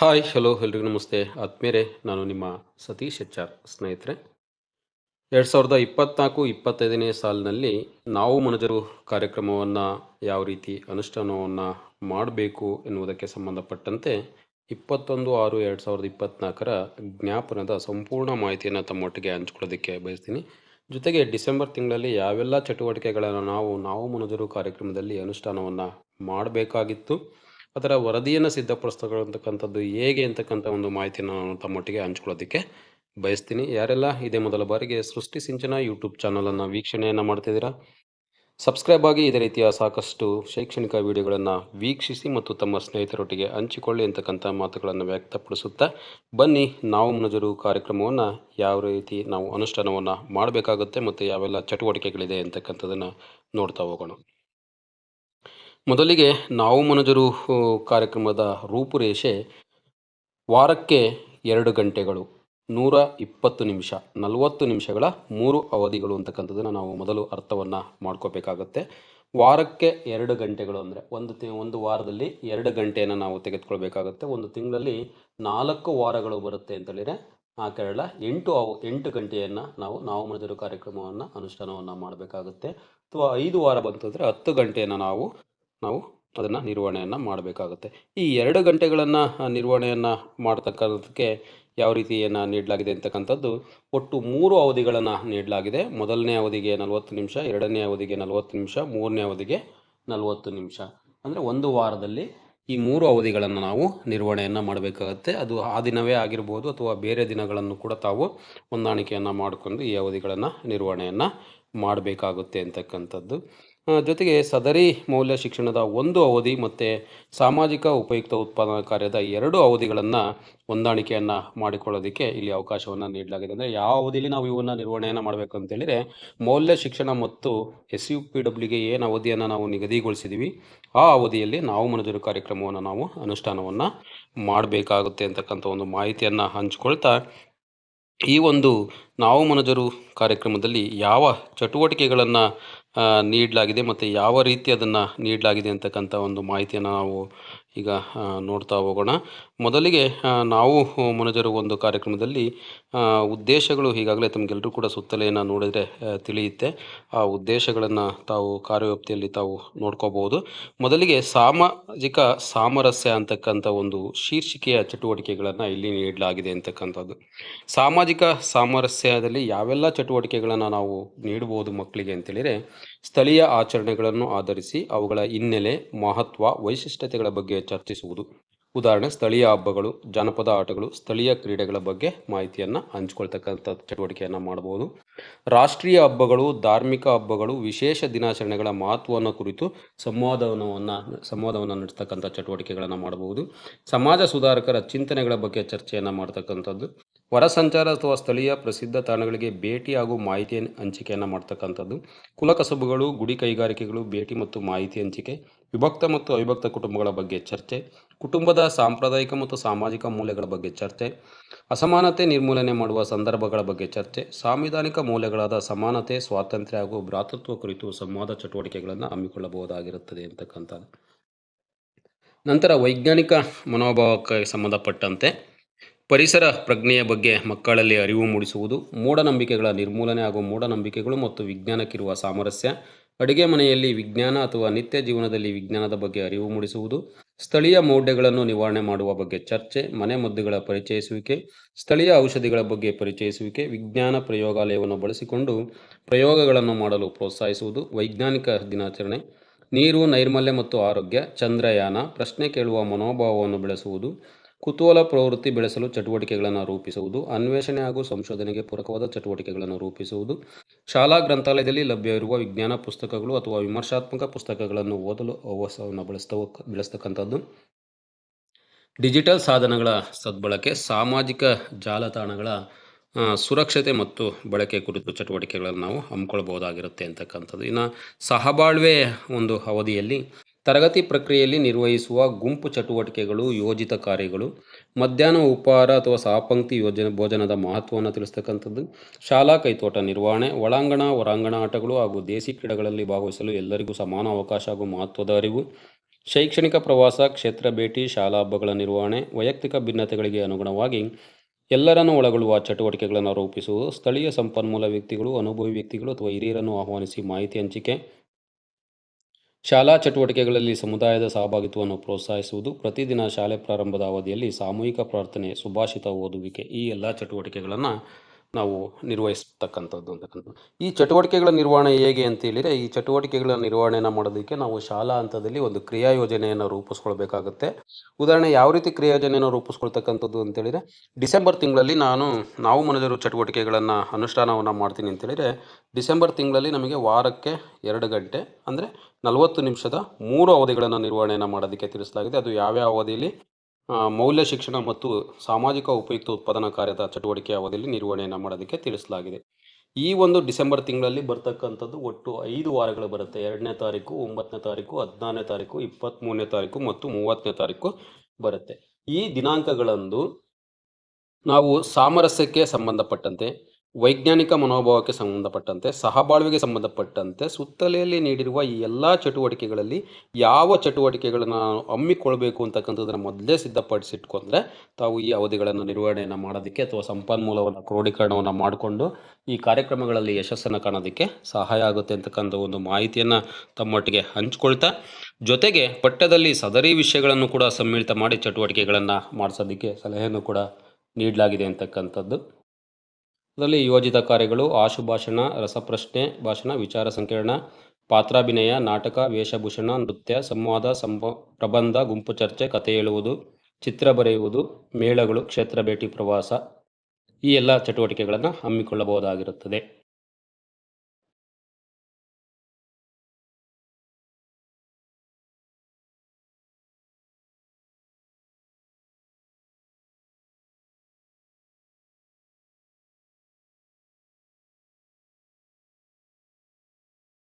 Hi, hello, ಎಲ್ರಿಗೂ ನಮಸ್ತೆ. ಆತ್ಮೀರೆ ನಾನು ನಿಮ್ಮ ಸತೀಶ್ ಎಚ್ ಆರ್ ಸ್ನೇಹಿತರೆ. ಎರಡು ಸಾವಿರದ ಇಪ್ಪತ್ನಾಲ್ಕು, ಇಪ್ಪತ್ತೈದನೇ ಸಾಲಿನಲ್ಲಿ ನಾವು ಮನಜರು ಕಾರ್ಯಕ್ರಮವನ್ನು ಯಾವ ರೀತಿ ಅನುಷ್ಠಾನವನ್ನು ಮಾಡಬೇಕು ಎನ್ನುವುದಕ್ಕೆ ಸಂಬಂಧಪಟ್ಟಂತೆ ಇಪ್ಪತ್ತೊಂದು ಆರು ಎರಡು ಸಾವಿರದ ಇಪ್ಪತ್ನಾಲ್ಕರ ಜ್ಞಾಪನದ ಸಂಪೂರ್ಣ ಮಾಹಿತಿಯನ್ನು ತಮ್ಮೊಟ್ಟಿಗೆ ಹಂಚ್ಕೊಳ್ಳೋದಕ್ಕೆ ಬಯಸ್ತೀನಿ. ಜೊತೆಗೆ ಡಿಸೆಂಬರ್ ತಿಂಗಳಲ್ಲಿ ಯಾವೆಲ್ಲ ಚಟುವಟಿಕೆಗಳನ್ನು ನಾವು ನಾವು ಮನಜರು ಕಾರ್ಯಕ್ರಮದಲ್ಲಿ ಅನುಷ್ಠಾನವನ್ನು ಮಾಡಬೇಕಾಗಿತ್ತು ಅದರ ವರದಿಯನ್ನು ಸಿದ್ಧಪಡಿಸ್ತಕ್ಕಂಥದ್ದು ಹೇಗೆ ಅಂತಕ್ಕಂಥ ಒಂದು ಮಾಹಿತಿಯನ್ನು ನಾನು ತಮ್ಮೊಟ್ಟಿಗೆ ಹಂಚ್ಕೊಳ್ಳೋದಕ್ಕೆ ಬಯಸ್ತೀನಿ. ಯಾರೆಲ್ಲ ಇದೇ ಮೊದಲ ಬಾರಿಗೆ ಸೃಷ್ಟಿ ಸಿಂಚನ ಯೂಟ್ಯೂಬ್ ಚಾನಲನ್ನು ವೀಕ್ಷಣೆಯನ್ನು ಮಾಡ್ತಿದ್ದೀರಾ? ಸಬ್ಸ್ಕ್ರೈಬ್ ಆಗಿ ಇದೇ ರೀತಿಯ ಸಾಕಷ್ಟು ಶೈಕ್ಷಣಿಕ ವಿಡಿಯೋಗಳನ್ನು ವೀಕ್ಷಿಸಿ ಮತ್ತು ತಮ್ಮ ಸ್ನೇಹಿತರೊಟ್ಟಿಗೆ ಹಂಚಿಕೊಳ್ಳಿ ಅಂತಕ್ಕಂಥ ಮಾತುಗಳನ್ನು ವ್ಯಕ್ತಪಡಿಸುತ್ತಾ ಬನ್ನಿ. ನಾವು ಮುನಜರು ಕಾರ್ಯಕ್ರಮವನ್ನು ಯಾವ ರೀತಿ ನಾವು ಅನುಷ್ಠಾನವನ್ನು ಮಾಡಬೇಕಾಗುತ್ತೆ ಮತ್ತು ಯಾವೆಲ್ಲ ಚಟುವಟಿಕೆಗಳಿದೆ ಅಂತಕ್ಕಂಥದ್ದನ್ನು ನೋಡ್ತಾ ಹೋಗೋಣ. ಮೊದಲಿಗೆ ನಾವು ಮನುಜರು ಕಾರ್ಯಕ್ರಮದ ರೂಪುರೇಷೆ ವಾರಕ್ಕೆ ಎರಡು ಗಂಟೆಗಳು, ನೂರ ಇಪ್ಪತ್ತು ನಿಮಿಷ, ನಲವತ್ತು ನಿಮಿಷಗಳ ಮೂರು ಅವಧಿಗಳು ಅಂತಕ್ಕಂಥದ್ದನ್ನು ನಾವು ಮೊದಲು ಅರ್ಥವನ್ನು ಮಾಡ್ಕೋಬೇಕಾಗತ್ತೆ. ವಾರಕ್ಕೆ ಎರಡು ಗಂಟೆಗಳು ಅಂದರೆ ಒಂದು ತಿ, ಒಂದು ವಾರದಲ್ಲಿ ಎರಡು ಗಂಟೆಯನ್ನು ನಾವು ತೆಗೆದುಕೊಳ್ಬೇಕಾಗುತ್ತೆ. ಒಂದು ತಿಂಗಳಲ್ಲಿ ನಾಲ್ಕು ವಾರಗಳು ಬರುತ್ತೆ ಅಂತೇಳಿದರೆ ಆ ಕೇರಳ ಎಂಟು ಅವ, ಎಂಟು ಗಂಟೆಯನ್ನು ನಾವು ನಾವು ಮನೆದರು ಕಾರ್ಯಕ್ರಮವನ್ನು, ಅನುಷ್ಠಾನವನ್ನು ಮಾಡಬೇಕಾಗುತ್ತೆ. ಅಥವಾ ಐದು ವಾರ ಬಂತಂದರೆ ಹತ್ತು ಗಂಟೆಯನ್ನು ನಾವು ನಾವು ಅದನ್ನು ನಿರ್ವಹಣೆಯನ್ನು ಮಾಡಬೇಕಾಗುತ್ತೆ. ಈ ಎರಡು ಗಂಟೆಗಳನ್ನು ನಿರ್ವಹಣೆಯನ್ನು ಮಾಡ್ತಕ್ಕಂಥದ್ದಕ್ಕೆ ಯಾವ ರೀತಿಯನ್ನು ನೀಡಲಾಗಿದೆ ಅಂತಕ್ಕಂಥದ್ದು ಒಟ್ಟು ಮೂರು ಅವಧಿಗಳನ್ನು ನೀಡಲಾಗಿದೆ. ಮೊದಲನೇ ಅವಧಿಗೆ ನಲವತ್ತು ನಿಮಿಷ, ಎರಡನೇ ಅವಧಿಗೆ ನಲವತ್ತು ನಿಮಿಷ, ಮೂರನೇ ಅವಧಿಗೆ ನಲವತ್ತು ನಿಮಿಷ. ಅಂದರೆ ಒಂದು ವಾರದಲ್ಲಿ ಈ ಮೂರು ಅವಧಿಗಳನ್ನು ನಾವು ನಿರ್ವಹಣೆಯನ್ನು ಮಾಡಬೇಕಾಗತ್ತೆ. ಅದು ಆ ದಿನವೇ ಆಗಿರ್ಬೋದು ಅಥವಾ ಬೇರೆ ದಿನಗಳನ್ನು ಕೂಡ ತಾವು ಹೊಂದಾಣಿಕೆಯನ್ನು ಮಾಡಿಕೊಂಡು ಈ ಅವಧಿಗಳನ್ನು ನಿರ್ವಹಣೆಯನ್ನು ಮಾಡಬೇಕಾಗುತ್ತೆ ಅಂತಕ್ಕಂಥದ್ದು. ಜೊತೆಗೆ ಸದರಿ ಮೌಲ್ಯ ಶಿಕ್ಷಣದ ಒಂದು ಅವಧಿ ಮತ್ತು ಸಾಮಾಜಿಕ ಉಪಯುಕ್ತ ಉತ್ಪಾದನಾ ಕಾರ್ಯದ ಎರಡು ಅವಧಿಗಳನ್ನು ಹೊಂದಾಣಿಕೆಯನ್ನು ಮಾಡಿಕೊಳ್ಳೋದಕ್ಕೆ ಇಲ್ಲಿ ಅವಕಾಶವನ್ನು ನೀಡಲಾಗಿದೆ. ಅಂದರೆ ಯಾವ ಅವಧಿಯಲ್ಲಿ ನಾವು ಇವನ್ನು ನಿರ್ವಹಣೆಯನ್ನು ಮಾಡಬೇಕು ಅಂತೇಳಿದರೆ ಮೌಲ್ಯ ಶಿಕ್ಷಣ ಮತ್ತು ಎಸ್ ಯು ಪಿ ಡಬ್ಲ್ಯೂಗೆ ಏನು ಅವಧಿಯನ್ನು ನಾವು ನಿಗದಿಗೊಳಿಸಿದ್ದೀವಿ ಆ ಅವಧಿಯಲ್ಲಿ ನಾವು ಮನಜರು ಕಾರ್ಯಕ್ರಮವನ್ನು ನಾವು ಅನುಷ್ಠಾನವನ್ನು ಮಾಡಬೇಕಾಗುತ್ತೆ ಅಂತಕ್ಕಂಥ ಒಂದು ಮಾಹಿತಿಯನ್ನು ಹಂಚ್ಕೊಳ್ತಾ ಈ ಒಂದು ನಾವು ಮನಜರು ಕಾರ್ಯಕ್ರಮದಲ್ಲಿ ಯಾವ ಚಟುವಟಿಕೆಗಳನ್ನು ನೀಡಲಾಗಿದೆ ಮತ್ತು ಯಾವ ರೀತಿ ಅದನ್ನು ನೀಡಲಾಗಿದೆ ಅಂತಕ್ಕಂಥ ಒಂದು ಮಾಹಿತಿಯನ್ನು ನಾವು ಈಗ ನೋಡ್ತಾ ಹೋಗೋಣ. ಮೊದಲಿಗೆ ನಾವು ಮುನಜರು ಒಂದು ಕಾರ್ಯಕ್ರಮದಲ್ಲಿ ಉದ್ದೇಶಗಳು ಈಗಾಗಲೇ ತಮಗೆಲ್ಲರೂ ಕೂಡ ಸುತ್ತಲೆಯನ್ನು ನೋಡಿದರೆ ತಿಳಿಯುತ್ತೆ. ಆ ಉದ್ದೇಶಗಳನ್ನು ತಾವು ಕಾರ್ಯವ್ಯಾಪ್ತಿಯಲ್ಲಿ ತಾವು ನೋಡ್ಕೋಬಹುದು ಮೊದಲಿಗೆ ಸಾಮಾಜಿಕ ಸಾಮರಸ್ಯ ಅಂತಕ್ಕಂಥ ಒಂದು ಶೀರ್ಷಿಕೆಯ ಚಟುವಟಿಕೆಗಳನ್ನು ಇಲ್ಲಿ ನೀಡಲಾಗಿದೆ ಅಂತಕ್ಕಂಥದ್ದು. ಸಾಮಾಜಿಕ ಸಾಮರಸ್ಯದಲ್ಲಿ ಯಾವೆಲ್ಲ ಚಟುವಟಿಕೆಗಳನ್ನು ನಾವು ನೀಡಬಹುದು ಮಕ್ಕಳಿಗೆ ಅಂತೇಳಿದರೆ, ಸ್ಥಳೀಯ ಆಚರಣೆಗಳನ್ನು ಆಧರಿಸಿ ಅವುಗಳ ಹಿನ್ನೆಲೆ, ಮಹತ್ವ, ವೈಶಿಷ್ಟ್ಯತೆಗಳ ಬಗ್ಗೆ ಚರ್ಚಿಸುವುದು. ಉದಾಹರಣೆ, ಸ್ಥಳೀಯ ಹಬ್ಬಗಳು, ಜಾನಪದ ಆಟಗಳು, ಸ್ಥಳೀಯ ಕ್ರೀಡೆಗಳ ಬಗ್ಗೆ ಮಾಹಿತಿಯನ್ನು ಹಂಚ್ಕೊಳ್ತಕ್ಕಂಥ ಚಟುವಟಿಕೆಯನ್ನು ಮಾಡಬಹುದು. ರಾಷ್ಟ್ರೀಯ ಹಬ್ಬಗಳು, ಧಾರ್ಮಿಕ ಹಬ್ಬಗಳು, ವಿಶೇಷ ದಿನಾಚರಣೆಗಳ ಮಹತ್ವವನ್ನು ಕುರಿತು ಸಂವಾದವನ್ನು ಸಂವಾದವನ್ನು ನಡೆಸ್ತಕ್ಕಂಥ ಚಟುವಟಿಕೆಗಳನ್ನು ಮಾಡಬಹುದು. ಸಮಾಜ ಸುಧಾರಕರ ಚಿಂತನೆಗಳ ಬಗ್ಗೆ ಚರ್ಚೆಯನ್ನು ಮಾಡ್ತಕ್ಕಂಥದ್ದು. ಹೊರ ಸಂಚಾರ ಅಥವಾ ಸ್ಥಳೀಯ ಪ್ರಸಿದ್ಧ ತಾಣಗಳಿಗೆ ಭೇಟಿ ಹಾಗೂ ಮಾಹಿತಿ ಹಂಚಿಕೆಯನ್ನು ಮಾಡ್ತಕ್ಕಂಥದ್ದು. ಕುಲಕಸಬುಗಳು ಗುಡಿ ಕೈಗಾರಿಕೆಗಳು, ಭೇಟಿ ಮತ್ತು ಮಾಹಿತಿ ಹಂಚಿಕೆ, ವಿಭಕ್ತ ಮತ್ತು ಅವಿಭಕ್ತ ಕುಟುಂಬಗಳ ಬಗ್ಗೆ ಚರ್ಚೆ ಕುಟುಂಬದ ಸಾಂಪ್ರದಾಯಿಕ ಮತ್ತು ಸಾಮಾಜಿಕ ಮೌಲ್ಯಗಳ ಬಗ್ಗೆ ಚರ್ಚೆ, ಅಸಮಾನತೆ ನಿರ್ಮೂಲನೆ ಮಾಡುವ ಸಂದರ್ಭಗಳ ಬಗ್ಗೆ ಚರ್ಚೆ, ಸಾಂವಿಧಾನಿಕ ಮೌಲ್ಯಗಳಾದ ಸಮಾನತೆ ಸ್ವಾತಂತ್ರ್ಯ ಹಾಗೂ ಭ್ರಾತೃತ್ವ ಕುರಿತು ಸಂವಾದ ಚಟುವಟಿಕೆಗಳನ್ನು ಹಮ್ಮಿಕೊಳ್ಳಬಹುದಾಗಿರುತ್ತದೆ ಅಂತಕ್ಕಂಥ ನಂತರ ವೈಜ್ಞಾನಿಕ ಮನೋಭಾವಕ್ಕೆ ಸಂಬಂಧಪಟ್ಟಂತೆ ಪರಿಸರ ಪ್ರಜ್ಞೆಯ ಬಗ್ಗೆ ಮಕ್ಕಳಲ್ಲಿ ಅರಿವು ಮೂಡಿಸುವುದು, ಮೂಢನಂಬಿಕೆಗಳ ನಿರ್ಮೂಲನೆ ಹಾಗೂ ಮೂಢನಂಬಿಕೆಗಳು ಮತ್ತು ವಿಜ್ಞಾನಕ್ಕಿರುವ ಸಾಮರಸ್ಯ ಅಡುಗೆ ಮನೆಯಲ್ಲಿ ವಿಜ್ಞಾನ ಅಥವಾ ನಿತ್ಯ ಜೀವನದಲ್ಲಿ ವಿಜ್ಞಾನದ ಬಗ್ಗೆ ಅರಿವು ಮೂಡಿಸುವುದು, ಸ್ಥಳೀಯ ಮೌಢ್ಯಗಳನ್ನು ನಿವಾರಣೆ ಮಾಡುವ ಬಗ್ಗೆ ಚರ್ಚೆ, ಮನೆ ಮದ್ದುಗಳ ಪರಿಚಯಿಸುವಿಕೆ, ಸ್ಥಳೀಯ ಔಷಧಿಗಳ ಬಗ್ಗೆ ಪರಿಚಯಿಸುವಿಕೆ, ವಿಜ್ಞಾನ ಪ್ರಯೋಗಾಲಯವನ್ನು ಬಳಸಿಕೊಂಡು ಪ್ರಯೋಗಗಳನ್ನು ಮಾಡಲು ಪ್ರೋತ್ಸಾಹಿಸುವುದು, ವೈಜ್ಞಾನಿಕ ದಿನಾಚರಣೆ, ನೀರು, ನೈರ್ಮಲ್ಯ ಮತ್ತು ಆರೋಗ್ಯ, ಚಂದ್ರಯಾನ, ಪ್ರಶ್ನೆ ಕೇಳುವ ಮನೋಭಾವವನ್ನು ಬೆಳೆಸುವುದು ಕುತೂಹಲ ಪ್ರವೃತ್ತಿ ಬೆಳೆಸಲು ಚಟುವಟಿಕೆಗಳನ್ನು ರೂಪಿಸುವುದು, ಅನ್ವೇಷಣೆ ಹಾಗೂ ಸಂಶೋಧನೆಗೆ ಪೂರಕವಾದ ಚಟುವಟಿಕೆಗಳನ್ನು ರೂಪಿಸುವುದು, ಶಾಲಾ ಗ್ರಂಥಾಲಯದಲ್ಲಿ ಲಭ್ಯವಿರುವ ವಿಜ್ಞಾನ ಪುಸ್ತಕಗಳು ಅಥವಾ ವಿಮರ್ಶಾತ್ಮಕ ಪುಸ್ತಕಗಳನ್ನು ಓದಲು ಅವಸವನ್ನು ಬೆಳೆಸ್ತ ಬೆಳೆಸ್ತಕ್ಕಂಥದ್ದು. ಡಿಜಿಟಲ್ ಸಾಧನಗಳ ಸದ್ಬಳಕೆ, ಸಾಮಾಜಿಕ ಜಾಲತಾಣಗಳ ಸುರಕ್ಷತೆ ಮತ್ತು ಬಳಕೆ ಕುರಿತು ಚಟುವಟಿಕೆಗಳನ್ನು ನಾವು ಹಮ್ಮಿಕೊಳ್ಬೋದಾಗಿರುತ್ತೆ ಅಂತಕ್ಕಂಥದ್ದು. ಇನ್ನು ಸಹಬಾಳ್ವೆ ಒಂದು ಅವಧಿಯಲ್ಲಿ ತರಗತಿ ಪ್ರಕ್ರಿಯೆಯಲ್ಲಿ ನಿರ್ವಹಿಸುವ ಗುಂಪು ಚಟುವಟಿಕೆಗಳು, ಯೋಜಿತ ಕಾರ್ಯಗಳು, ಮಧ್ಯಾಹ್ನ ಉಪಹಾರ ಅಥವಾ ಸಹಪಂಕ್ತಿ ಯೋಜನೆ ಭೋಜನದ ಮಹತ್ವವನ್ನು ತಿಳಿಸ್ತಕ್ಕಂಥದ್ದು, ಶಾಲಾ ಕೈತೋಟ ನಿರ್ವಹಣೆ, ಒಳಾಂಗಣ, ಹೊರಾಂಗಣ ಆಟಗಳು ಹಾಗೂ ದೇಸಿ ಕ್ರೀಡೆಗಳಲ್ಲಿ ಭಾಗವಹಿಸಲು ಎಲ್ಲರಿಗೂ ಸಮಾನ ಅವಕಾಶ ಹಾಗೂ ಮಹತ್ವದ ಅರಿವು. ಶೈಕ್ಷಣಿಕ ಪ್ರವಾಸ, ಕ್ಷೇತ್ರ ಭೇಟಿ, ಶಾಲಾ ಹಬ್ಬಗಳ ನಿರ್ವಹಣೆ, ವೈಯಕ್ತಿಕ ಭಿನ್ನತೆಗಳಿಗೆ ಅನುಗುಣವಾಗಿ ಎಲ್ಲರನ್ನು ಒಳಗೊಳ್ಳುವ ಚಟುವಟಿಕೆಗಳನ್ನು ರೂಪಿಸುವುದು ಸ್ಥಳೀಯ ಸಂಪನ್ಮೂಲ ವ್ಯಕ್ತಿಗಳು, ಅನುಭವಿ ವ್ಯಕ್ತಿಗಳು ಅಥವಾ ಹಿರಿಯರನ್ನು ಆಹ್ವಾನಿಸಿ ಮಾಹಿತಿ ಹಂಚಿಕೆ ಶಾಲಾ ಚಟುವಟಿಕೆಗಳಲ್ಲಿ ಸಮುದಾಯದ ಸಹಭಾಗಿತ್ವವನ್ನು ಪ್ರೋತ್ಸಾಹಿಸುವುದು, ಪ್ರತಿದಿನ ಶಾಲೆ ಪ್ರಾರಂಭದ ಅವಧಿಯಲ್ಲಿ ಸಾಮೂಹಿಕ ಪ್ರಾರ್ಥನೆ, ಸುಭಾಷಿತ ಓದುವಿಕೆ ಈ ಎಲ್ಲ ಚಟುವಟಿಕೆಗಳನ್ನು ನಾವು ನಿರ್ವಹಿಸ್ತಕ್ಕಂಥದ್ದು ಅಂತಕ್ಕಂಥದ್ದು. ಈ ಚಟುವಟಿಕೆಗಳ ನಿರ್ವಹಣೆ ಹೇಗೆ ಅಂತ ಹೇಳಿದರೆ, ಈ ಚಟುವಟಿಕೆಗಳ ನಿರ್ವಹಣೆಯನ್ನು ಮಾಡೋದಕ್ಕೆ ನಾವು ಶಾಲಾ ಹಂತದಲ್ಲಿ ಒಂದು ಕ್ರಿಯಾ ಯೋಜನೆಯನ್ನು ರೂಪಿಸ್ಕೊಳ್ಬೇಕಾಗುತ್ತೆ. ಉದಾಹರಣೆ ಯಾವ ರೀತಿ ಕ್ರಿಯಾ ಯೋಜನೆಯನ್ನು ರೂಪಿಸ್ಕೊಳ್ತಕ್ಕಂಥದ್ದು ಅಂತೇಳಿದರೆ ಡಿಸೆಂಬರ್ ತಿಂಗಳಲ್ಲಿ ನಾನು, ನಾವು ಮನದಿರೋ ಚಟುವಟಿಕೆಗಳನ್ನು ಅನುಷ್ಠಾನವನ್ನು ಮಾಡ್ತೀನಿ ಅಂತೇಳಿದರೆ ಡಿಸೆಂಬರ್ ತಿಂಗಳಲ್ಲಿ ನಮಗೆ ವಾರಕ್ಕೆ ಎರಡು ಗಂಟೆ, ಅಂದರೆ ನಲವತ್ತು ನಿಮಿಷದ ಮೂರು ಅವಧಿಗಳನ್ನು ನಿರ್ವಹಣೆಯನ್ನು ಮಾಡೋದಕ್ಕೆ ತಿಳಿಸಲಾಗಿದೆ. ಅದು ಯಾವ್ಯಾವ ಅವಧಿಯಲ್ಲಿ ಮೌಲ್ಯ ಶಿಕ್ಷಣ ಮತ್ತು ಸಾಮಾಜಿಕ ಉಪಯುಕ್ತ ಉತ್ಪಾದನಾ ಕಾರ್ಯದ ಚಟುವಟಿಕೆ ಅವಧಿಯಲ್ಲಿ ನಿರ್ವಹಣೆಯನ್ನು ಮಾಡೋದಕ್ಕೆ ತಿಳಿಸಲಾಗಿದೆ. ಈ ಒಂದು ಡಿಸೆಂಬರ್ ತಿಂಗಳಲ್ಲಿ ಬರ್ತಕ್ಕಂಥದ್ದು ಒಟ್ಟು ಐದು ವಾರಗಳು ಬರುತ್ತೆ. ಎರಡನೇ ತಾರೀಕು, ಒಂಬತ್ತನೇ ತಾರೀಕು, ಹದಿನಾರನೇ ತಾರೀಕು ಇಪ್ಪತ್ತ್ಮೂರನೇ ತಾರೀಕು ಮತ್ತು ಮೂವತ್ತನೇ ತಾರೀಕು ಬರುತ್ತೆ. ಈ ದಿನಾಂಕಗಳಂದು ನಾವು ಸಾಮರಸ್ಯಕ್ಕೆ ಸಂಬಂಧಪಟ್ಟಂತೆ ವೈಜ್ಞಾನಿಕ ಮನೋಭಾವಕ್ಕೆ ಸಂಬಂಧಪಟ್ಟಂತೆ, ಸಹಬಾಳ್ವೆಗೆ ಸಂಬಂಧಪಟ್ಟಂತೆ ಸುತ್ತಲೆಯಲ್ಲಿ ನೀಡಿರುವ ಈ ಎಲ್ಲ ಚಟುವಟಿಕೆಗಳಲ್ಲಿ ಯಾವ ಚಟುವಟಿಕೆಗಳನ್ನು ಹಮ್ಮಿಕೊಳ್ಬೇಕು ಅಂತಕ್ಕಂಥದ್ದನ್ನು ಮೊದಲೇ ಸಿದ್ಧಪಡಿಸಿಟ್ಕೊಂಡ್ರೆ ತಾವು ಈ ಅವಧಿಗಳನ್ನು ನಿರ್ವಹಣೆಯನ್ನು ಮಾಡೋದಕ್ಕೆ ಅಥವಾ ಸಂಪನ್ಮೂಲವನ್ನು ಕ್ರೋಢೀಕರಣವನ್ನು ಮಾಡಿಕೊಂಡು ಈ ಕಾರ್ಯಕ್ರಮಗಳಲ್ಲಿ ಯಶಸ್ಸನ್ನು ಕಾಣೋದಕ್ಕೆ ಸಹಾಯ ಆಗುತ್ತೆ ಅಂತಕ್ಕಂಥ ಒಂದು ಮಾಹಿತಿಯನ್ನು ತಮ್ಮೊಟ್ಟಿಗೆ ಹಂಚ್ಕೊಳ್ತಾ, ಜೊತೆಗೆ ಪಠ್ಯದಲ್ಲಿ ಸದರಿ ವಿಷಯಗಳನ್ನು ಕೂಡ ಸಮ್ಮಿಳಿತ ಮಾಡಿ ಚಟುವಟಿಕೆಗಳನ್ನು ಮಾಡಿಸೋದಕ್ಕೆ ಸಲಹೆಯನ್ನು ಕೂಡ ನೀಡಲಾಗಿದೆ ಅಂತಕ್ಕಂಥದ್ದು. ಅದರಲ್ಲಿ ಯೋಜಿತ ಕಾರ್ಯಗಳು, ಆಶುಭಾಷಣ, ರಸಪ್ರಶ್ನೆ, ಭಾಷಣ, ವಿಚಾರ ಸಂಕಿರಣ, ಪಾತ್ರಾಭಿನಯ, ನಾಟಕ, ವೇಷಭೂಷಣ, ನೃತ್ಯ, ಸಂವಾದ ಸಂಭ ಪ್ರಬಂಧ, ಗುಂಪು ಚರ್ಚೆ, ಕಥೆ ಹೇಳುವುದು, ಚಿತ್ರ ಬರೆಯುವುದು, ಮೇಳಗಳು, ಕ್ಷೇತ್ರ ಭೇಟಿ, ಪ್ರವಾಸ ಈ ಎಲ್ಲ ಚಟುವಟಿಕೆಗಳನ್ನು ಹಮ್ಮಿಕೊಳ್ಳಬಹುದಾಗಿರುತ್ತದೆ.